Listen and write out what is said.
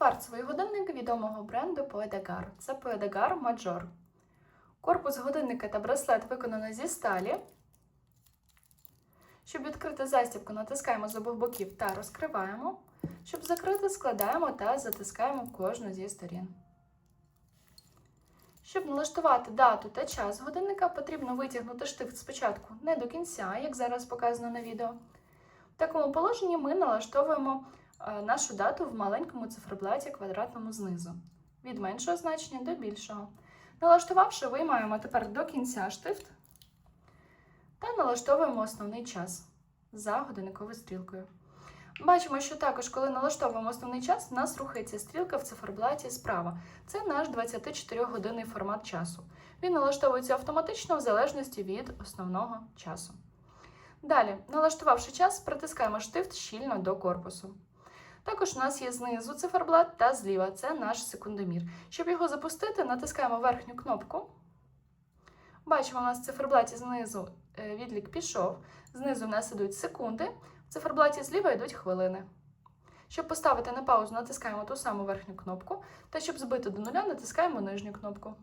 Кварцевий годинник відомого бренду Poedegar. Це Major. Корпус годинника та браслет виконано зі сталі. Щоб відкрити застібку, натискаємо з обох боків та розкриваємо. Щоб закрити, складаємо та затискаємо кожну зі сторін. Щоб налаштувати дату та час годинника, потрібно витягнути штифт спочатку не до кінця, як зараз показано на відео. В такому положенні ми налаштовуємо нашу дату в маленькому циферблаті квадратному знизу, від меншого значення до більшого. Налаштувавши, виймаємо тепер до кінця штифт та налаштовуємо основний час за годинниковою стрілкою. Бачимо, що також, коли налаштовуємо основний час, в нас рухається стрілка в циферблаті справа. Це наш 24-годинний формат часу. Він налаштовується автоматично в залежності від основного часу. Далі, налаштувавши час, притискаємо штифт щільно до корпусу. Також у нас є знизу циферблат та зліва це наш секундомір. Щоб його запустити, натискаємо верхню кнопку. Бачимо, у нас в циферблаті знизу е, відлік пішов, знизу у нас ідуть секунди, в циферблаті зліва йдуть хвилини. Щоб поставити на паузу, натискаємо ту саму верхню кнопку, та щоб збити до нуля, натискаємо нижню кнопку.